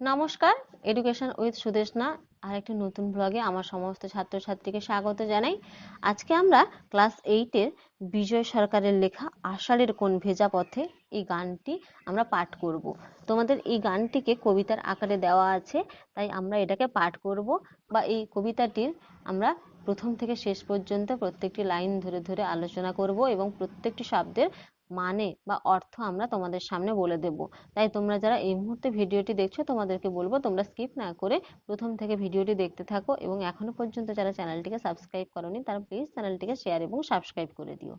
নমস্কার education with Sudeshna আর একটি নতুন ব্লগে আমার সমস্ত ছাত্রছাত্রীকে স্বাগত জানাই। আজকে আমরা ক্লাস এইটের বিজয় সরকারের লেখা আষাঢ়ের কোন ভেজা পথে এই গানটি আমরা পাঠ করব। তোমাদের এই গানটিকে কবিতার আকারে দেওয়া আছে, তাই আমরা এটাকে পাঠ করব বা এই কবিতাটির আমরা প্রথম থেকে শেষ পর্যন্ত প্রত্যেকটি লাইন ধরে ধরে আলোচনা করব এবং প্রত্যেকটি শব্দের মানে বা অর্থ আমরা তোমাদের সামনে বলে দেব। তাই তোমরা যারা এই মুহূর্তে ভিডিওটি দেখছ, তোমাদেরকে বলব তোমরা স্কিপ না করে প্রথম থেকে ভিডিওটি দেখতে থাকো এবং এখনও পর্যন্ত যারা চ্যানেলটিকে সাবস্ক্রাইব করনি, তারা প্লিজ চ্যানেলটিকে শেয়ার এবং সাবস্ক্রাইব করে দিও।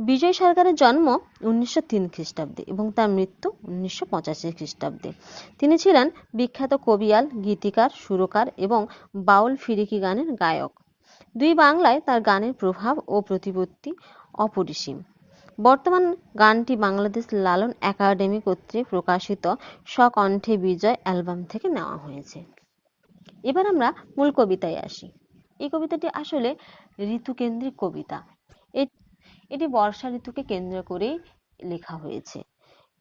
বিজয় সরকারের জন্ম উনিশশো তিন খ্রিস্টাব্দে এবং তার মৃত্যু উনিশশো পঁচাশি খ্রিস্টাব্দে। তিনি ছিলেন বিখ্যাত কবিয়াল, গীতিকার, সুরকার এবং বাউল ফিরিকি গানের গায়ক। দুই বাংলায় তার গানের প্রভাব ও প্রতিপত্তি অপরিসীম। বর্তমান গানটি বাংলাদেশ লালন একাডেমি কর্তৃক প্রকাশিত স্বকণ্ঠে বিজয় অ্যালবাম থেকে নেওয়া হয়েছে। এবার আমরা মূল কবিতায় আসি। এই কবিতাটি আসলে ঋতুকেন্দ্রিক কবিতা। এটি বর্ষা ঋতুকে কেন্দ্র করেই লেখা হয়েছে।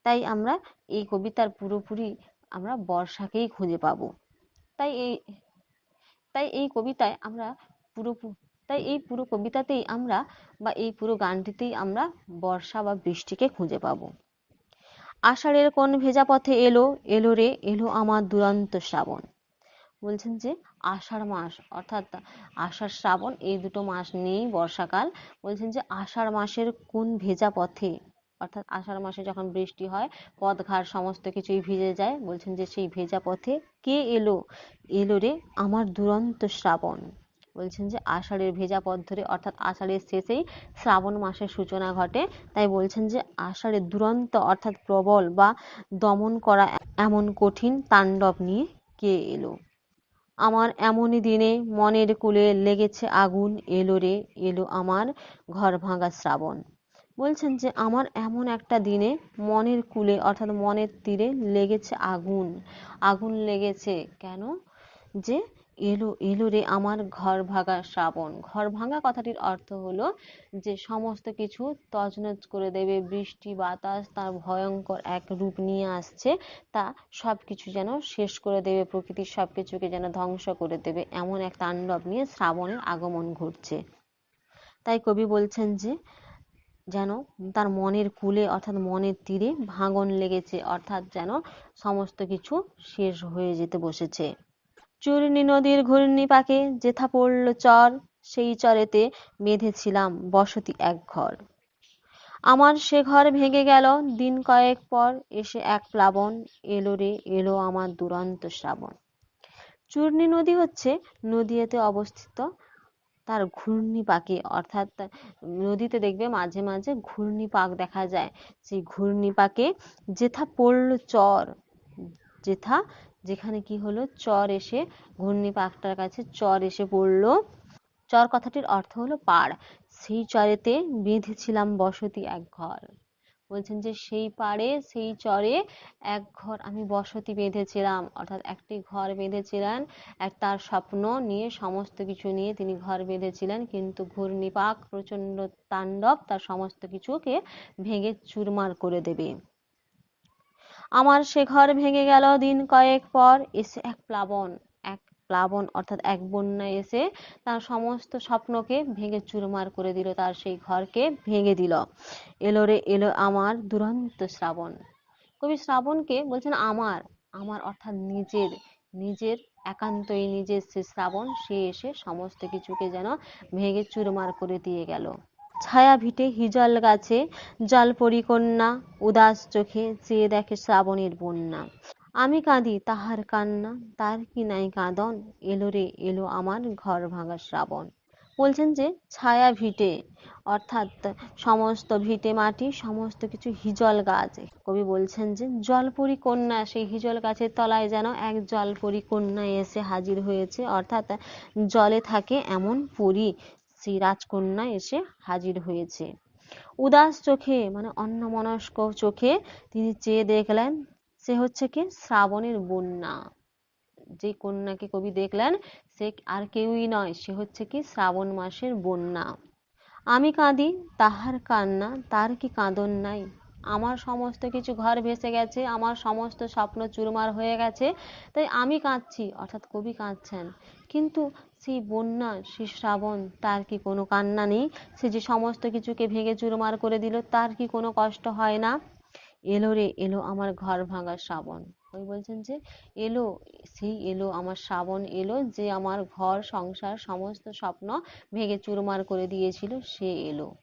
তাই আমরা এই কবিতার পুরোপুরি আমরা বর্ষাকেই খুঁজে পাবো। তাই এই তাই এই কবিতায় আমরা পুরোপুরি তাই এই পুরো কবিতাতেই আমরা বা এই পুরো গানটিতেই আমরা বর্ষা বা বৃষ্টিকে খুঁজে পাবো। আষাঢ়ের কোন ভেজা পথে এলো এলো রে, এলো আমার দুরন্ত শ্রাবণ। বলছেন যে আষাঢ় মাস, অর্থাৎ আষাঢ় শ্রাবণ, এই দুটো মাস নিয়েই বর্ষাকাল। বলছেন যে আষাঢ় মাসের কোন ভেজা পথে, অর্থাৎ আষাঢ় মাসে যখন বৃষ্টি হয়, পথঘাট সমস্ত কিছুই ভিজে যায়। বলছেন যে সেই ভেজা পথে কে এলো এলো রে আমার দুরন্ত শ্রাবণ। বলছেন যে আষাঢ়ের ভেজা পথ ধরে, অর্থাৎ আষাঢ়ের শেষেই শ্রাবণ মাসের সূচনা ঘটে। তাই বলছেন যে আষাঢ়ের দুরন্ত, অর্থাৎ প্রবল বা দমন করা এমন কঠিন তাণ্ডব নিয়ে কে এলো? আমার এমনই দিনে মনের কুলে লেগেছে আগুন, এলো রে, এলো আমার ঘর ভাঙা শ্রাবণ। বলছেন যে আমার এমন একটা দিনে মনের কুলে, অর্থাৎ মনের তীরে লেগেছে আগুন। আগুন লেগেছে কেন? যে এলো এলো রে আমার ঘর ভাঙা শ্রাবণ। ঘর ভাঙা কথাটির অর্থ হলো যে সমস্ত কিছু তছনছ করে দেবে, বৃষ্টি, বাতাস, তার ভয়ঙ্কর এক রূপ নিয়ে আসছে, তা সব কিছু যেন শেষ করে দেবে, প্রকৃতির সব কিছুকে যেন ধ্বংস করে দেবে, এমন এক তাণ্ডব নিয়ে শ্রাবণের আগমন ঘটছে। তাই কবি বলছেন যে, যেন তার মনের কুলে অর্থাৎ মনের তীরে ভাঙন লেগেছে, অর্থাৎ যেন সমস্ত কিছু শেষ হয়ে যেতে বসেছে। চূর্ণী নদীর ঘূর্ণিপাকে যেথা পড়ল চর, সেই চরেতে বেঁধেছিলাম বসতি এক ঘর। আমার সে ঘর ভেঙে গেল, দিন কয়েক পর এসে এক প্লাবন এলো রে, এলো আমার দুরন্ত শ্রাবণ। চূর্ণী নদী হচ্ছে নদীতে অবস্থিত, তার ঘূর্ণিপাকে অর্থাৎ নদীতে দেখবে মাঝে মাঝে ঘূর্ণিপাক দেখা যায়। সেই ঘূর্ণিপাকে যেথা পড়ল চর, যেথা যেখানে কি হলো? চর এসে ঘূর্ণিপাকটার কাছে চর এসে পড়ল। চর কথাটির অর্থ হলো পাড়। সেই চরেতে বেঁধেছিলাম বসতি এক ঘর। বলছেন যে সেই পাড়ে, সেই চরে এক ঘর আমি বসতি বেঁধেছিলাম। অর্থাৎ একটি ঘর বেঁধেছিলেন, এক তার স্বপ্ন নিয়ে সমস্ত কিছু নিয়ে তিনি ঘর বেঁধেছিলেন। কিন্তু ঘূর্ণিপাক প্রচণ্ড তাণ্ডব, তার সমস্ত কিছুকে ভেঙে চুরমার করে দেবে। আমার সে ঘর ভেঙে গেল দিন কয়েক পর। এসে এক প্লাবন এক প্লাবন অর্থাৎ এক বন্যা এসে তার সমস্ত স্বপ্নকে ভেঙে চুরমার করে দিল, তার সেই ঘরকে ভেঙে দিল। এলো রে, এলো আমার দুরন্ত শ্রাবণ। কবি শ্রাবণকে বলছেন, আমার আমার অর্থাৎ নিজের নিজের একান্তই নিজের সে শ্রাবণ, সে এসে সমস্ত কিছুকে যেন ভেঙে চুরমার করে দিয়ে গেল। ছায়া ভিটে হিজল গাছে, জল পরিকন্যা, উদাস চোখে চেয়ে দেখে শ্রাবণের বন্যা। আমি কাঁদি তাহার কান্না, তার কি নাই কাঁদন? এলো রে, এলো আমার ঘর ভাঙা শ্রাবণ। বলছেন যে ছায়া ভিটে অর্থাৎ সমস্ত ভিটে মাটি, সমস্ত কিছু হিজল গাছ। কবি বলছেন যে জলপরি কন্যা সেই হিজল গাছের তলায় যেন এক জলপরি কন্যা এসে হাজির হয়েছে। অর্থাৎ জলে থাকে এমন পরি সেই রাজকন্যা এসে হাজির হয়েছে। উদাস চোখে মানে অন্যমনস্ক চোখে তিনি চেয়ে দেখলেন, সে হচ্ছে কি শ্রাবণের বন্যা। যে কন্যাকে কবি দেখলেন, সে আর কেউই নয়, সে হচ্ছে কি শ্রাবণ মাসের বন্যা। আমি কাঁদি, তাহার কান্না, তার কি কাঁদন নাই? আমার সমস্ত কিছু ঘর ভেসে গেছে, আমার সমস্ত স্বপ্ন চুরমার হয়ে গেছে, তাই আমি কাঁদছি, অর্থাৎ কবি কাঁদছেন। কিন্তু সেই বন্যা, সেই শ্রাবণ, তার কি কোনো কান্না নেই? সে যে সমস্ত কিছুকে ভেঙে চুরমার করে দিল, তার কি কোনো কষ্ট হয় না? এলো রে, এলো আমার ঘর ভাঙা শ্রাবণ। ওই বলছেন যে, এলো, সেই এলো আমার শ্রাবণ এলো যে আমার ঘর, সংসার, সমস্ত স্বপ্ন ভেঙে চুরমার করে দিয়েছিল, সে এলো।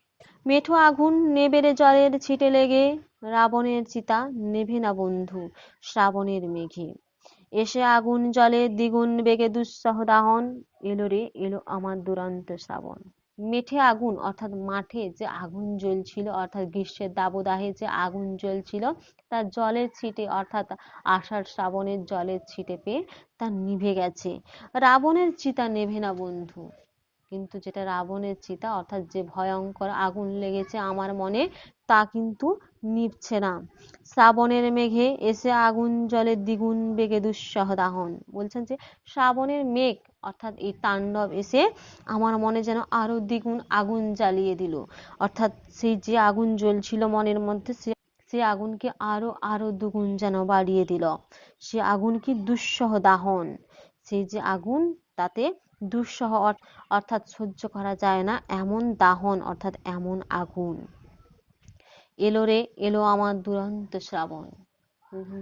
মেঠো আগুন নেবে রে জলের ছিটে লেগে, রাবণের চিতা নেভে না বন্ধু, শ্রাবণের মেঘে। এসে আগুন জলে দ্বিগুণ বেগে দুঃসহ দাহন, এলো রে, এলো আমার দুরন্ত শ্রাবণ। মেঠে আগুন, অর্থাৎ মাঠে যে আগুন জ্বলছিল, অর্থাৎ গ্রীষ্মের দাবদাহে যে আগুন জ্বলছিল, তার জলের ছিটে, অর্থাৎ আষাঢ় শ্রাবণের জলের ছিটে পেয়ে তা নিভে গেছে। রাবণের চিতা নেভে না বন্ধু কিন্তু যেটা রাবণের চিতা, অর্থাৎ যে ভয়ঙ্কর আগুন লেগেছে আমার মনে, তা কিন্তু নিভছে না। শ্রাবণের মেঘে এসে আগুন জলে দ্বিগুণ বেগে দুঃসহ দাহন। বলছেন যে, শ্রাবণের মেঘ, অর্থাৎ এই তাণ্ডব এসে আমার মনে যেন আরও দ্বিগুণ আগুন জ্বালিয়ে দিল। অর্থাৎ সেই যে আগুন জ্বলছিল মনের মধ্যে, সে সে আগুনকে আরও আরও দুগুণ যেন বাড়িয়ে দিল। সে আগুন কি দুঃসহ দাহন? সেই যে আগুন, তাতে দুঃসহ অর্থাৎ সহ্য করা যায় না, এমন দাহন অর্থাৎ এমন আগুন। এলো রে, এলো আমার দুরন্ত শ্রাবণ।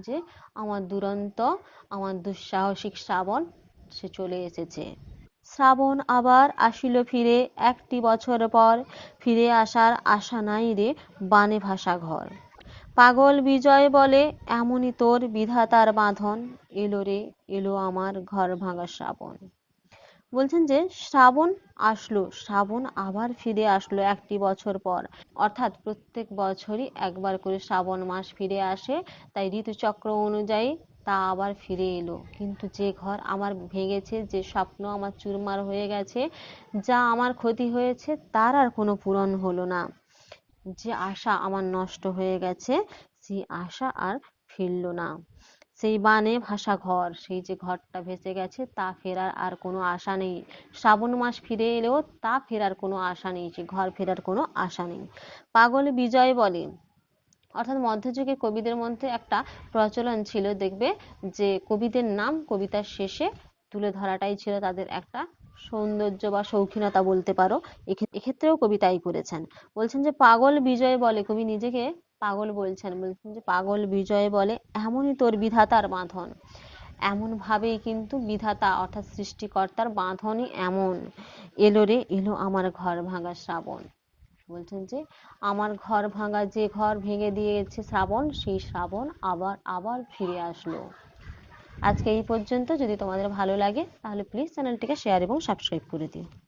যে আমার দুরন্ত, আমার দুঃসাহসিক শ্রাবণ, সে চলে এসেছে। শ্রাবণ আবার আসিল ফিরে, একটি বছর পর ফিরে আসার আশা নাই রে বানে ভাষা ঘর। পাগল বিজয় বলে, এমনই তোর বিধাতার বাঁধন। এলো রে, এলো আমার ঘর ভাঙা শ্রাবণ। বলছেন যে শ্রাবণ আসলো, শ্রাবণ আবার ফিরে আসলো একটি বছর পর। অর্থাৎ প্রত্যেক বছরই একবার করে শ্রাবণ মাস ফিরে আসে, তাই ঋতুচক্র অনুযায়ী তা আবার ফিরে এলো। কিন্তু যে ঘর আমার ভেঙেছে, যে স্বপ্ন আমার চুরমার হয়ে গেছে, যা আমার ক্ষতি হয়েছে, তার আর কোনো পূরণ হলো না। যে আশা আমার নষ্ট হয়ে গেছে, সেই আশা আর ফিরলো না। সেই বানে ভাসা ঘর, সেই যে ঘরটা ভেসে গেছে তা ফেরার আর কোনো আশা নেই। শ্রাবণ মাস ফিরে এলেও তা ফেরার কোনো আশা নেই সে ঘর ফেরার কোনো আশা নেই। পাগল বিজয় বলে। অর্থাৎ মধ্যযুগে কবিদের মধ্যে একটা প্রচলন ছিল, দেখবে যে কবিদের নাম কবিতার শেষে তুলে ধরাটাই ছিল তাদের একটা সৌন্দর্য বা শৌখিনতা বলতে পারো। এক্ষেত্রেও কবি তাই করেছেন। বলছেন যে পাগল বিজয় বলে, কবি নিজেকে পাগল বলছেন বলছেন যে পাগল বিজয় বলে, এমনই তোর বিধাতার বাঁধন। এমন ভাবেই কিন্তু বিধাতা অর্থাৎ সৃষ্টিকর্তার বাঁধনই এমন। এলো রে, এলো আমার ঘর ভাঙা শ্রাবণ। বলছেন যে, আমার ঘর ভাঙা যে ঘর ভেঙে দিয়েছে শ্রাবণ, সেই শ্রাবণ আবার আবার ফিরে আসলো। আজকে এই পর্যন্ত। যদি তোমাদের ভালো লাগে, তাহলে প্লিজ চ্যানেলটিকে শেয়ার এবং সাবস্ক্রাইব করে দিও।